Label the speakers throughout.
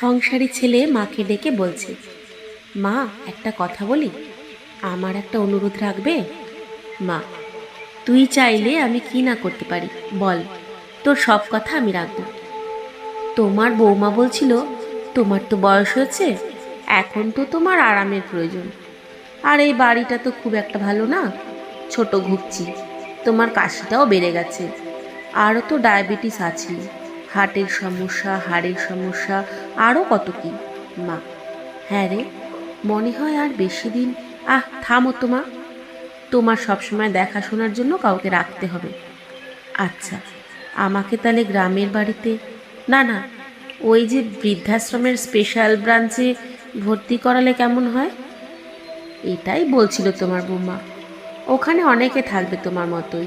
Speaker 1: সংসারী ছেলে মাকে ডেকে বলছে, মা, একটা কথা বলি। আমার একটা অনুরোধ রাখবে? মা, তুই চাইলে আমি কি না করতে পারি? বল, তোর সব কথা আমি রাখব। তোমার বৌমা বলছিল, তোমার তো বয়স হয়েছে, এখন তো তোমার আরামের প্রয়োজন। আর এই বাড়িটা তো খুব একটা ভালো না, ছোট ঘুরছি। তোমার কাশিটাও বেড়ে গেছে। আরও তো ডায়াবেটিস আছে হার্টের সমস্যা, হাড়ের সমস্যা আরও কত কি? মা হ্যাঁ রে, মনে হয় আর বেশি দিন, আহ, থামো তোমা তোমার সবসময় দেখাশোনার জন্য কাউকে রাখতে হবে। আচ্ছা আমাকে তাহলে গ্রামের বাড়িতে, না না, ওই যে বৃদ্ধাশ্রমের স্পেশাল ব্রাঞ্চে ভর্তি করালে কেমন হয়? এটাই বলছিল তোমার বৌমা। ওখানে অনেকে থাকবে তোমার মতোই।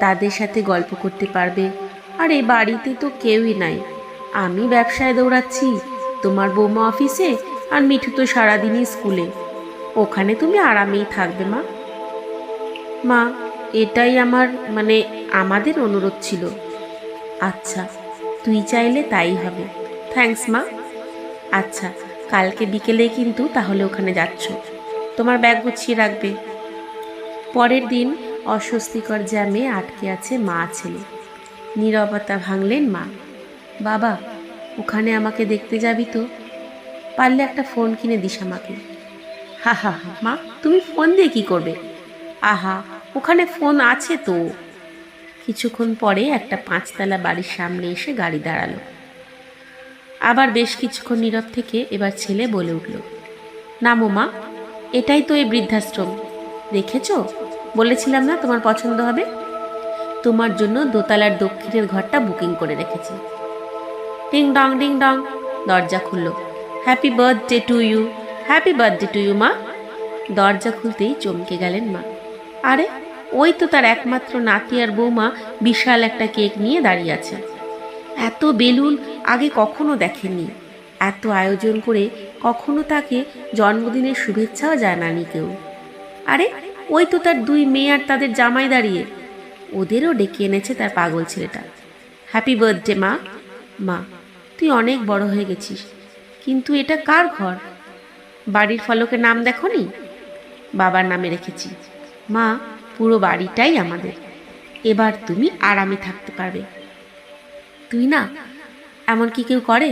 Speaker 1: তাদের সাথে গল্প করতে পারবে আর এই বাড়িতে তো কেউই নাই। আমি ব্যবসায় দৌড়াচ্ছি, তোমার বৌমা অফিসে আর মিঠু তো সারাদিনই স্কুলে। ওখানে তুমি আরামেই থাকবে, মা। মা, এটাই আমার মানে আমাদের অনুরোধ ছিল। আচ্ছা তুই চাইলে তাই হবে। থ্যাঙ্কস, মা। আচ্ছা কালকে বিকেলে কিন্তু তাহলে ওখানে যাচ্ছ। তোমার ব্যাগ গুছিয়ে রাখবে। পরের দিন অস্বস্তিকর জ্যামে আটকে আছে মা ছেলে। নীরবতা ভাঙলেন মা। বাবা, ওখানে আমাকে দেখতে যাবি তো? পারলে একটা ফোন কিনে দিস আমাকে। হা হা হা, মা, তুমি ফোন দিয়ে কি করবে? আহা, ওখানে ফোন আছে তো। কিছুক্ষণ পরে একটা পাঁচতলা বাড়ির সামনে এসে গাড়ি দাঁড়াল। আবার বেশ কিছুক্ষণ নীরব থেকে এবার ছেলে বলে উঠল, নামো মা, এটাই তো এই বৃদ্ধাশ্রম। দেখেছ? বলেছিলাম না তোমার পছন্দ হবে? তোমার জন্য দোতলার দক্ষিণের ঘরটা বুকিং করে রেখেছি। ডিং ডং ডিং ডং, দরজা খুললো। Happy birthday to you happy birthday to you মা। দরজা খুলতেই চমকে গেলেন মা। আরে, ওই তো তার একমাত্র নাতি আর বৌমা বিশাল একটা কেক নিয়ে দাঁড়িয়ে আছে। এত বেলুন আগে কখনো দেখেননি। এত আয়োজন করে কখনো তাকে জন্মদিনের শুভেচ্ছাও জানানি কেউ। আরে, ওই তো তার দুই মেয়ে আর তাদের জামাই দাঁড়িয়ে। ওদেরও ডেকে এনেছে তার পাগল ছেলেটা। হ্যাপি বার্থডে মা। মা, তুই অনেক বড় হয়ে গেছিস, কিন্তু এটা কার ঘর? বাড়ির ফলকের নাম দেখনি? বাবার নামে রেখেছি। মা, পুরো বাড়িটাই আমাদের। এবার তুমি আরামে থাকতে পারবে। তুই না, এমন কি কেউ করে?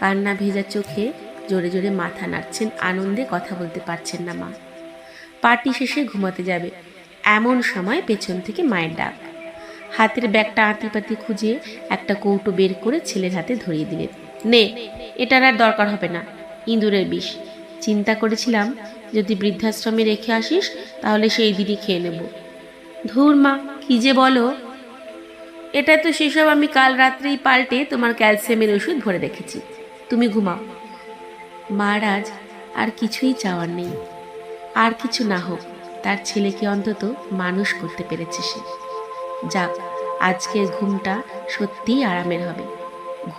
Speaker 1: কান্না ভেজা চোখে জোরে জোরে মাথা নাড়ছেন, আনন্দে কথা বলতে পারছেন না মা। পার্টি শেষে ঘুমাতে যাবে। এমন সময় পেছন থেকে মায়ের ডাক। হাতের ব্যাগটা আঁতিপাতি খুঁজে একটা কৌটো বের করে ছেলের হাতে ধরিয়ে দিলেন নে, এটার আর দরকার হবে না, ইঁদুরের বিষ। চিন্তা করেছিলাম, যদি বৃদ্ধাশ্রমে রেখে আসিস, তাহলে সেই দিনই খেয়ে নেব। ধুর মা, কি যে বলো। এটা তো সেসব আমি কাল রাত্রেই পাল্টে তোমার ক্যালসিয়ামের ওষুধ ভরে রেখেছি। তুমি ঘুমাও। মহারাজ আর কিছুই চাওয়ার নেই। আর কিছু না হোক। তার ছেলেকে অন্তত মানুষ করতে পেরেছে সে। যাক আজকের ঘুমটা সত্যিই আরামের হবে।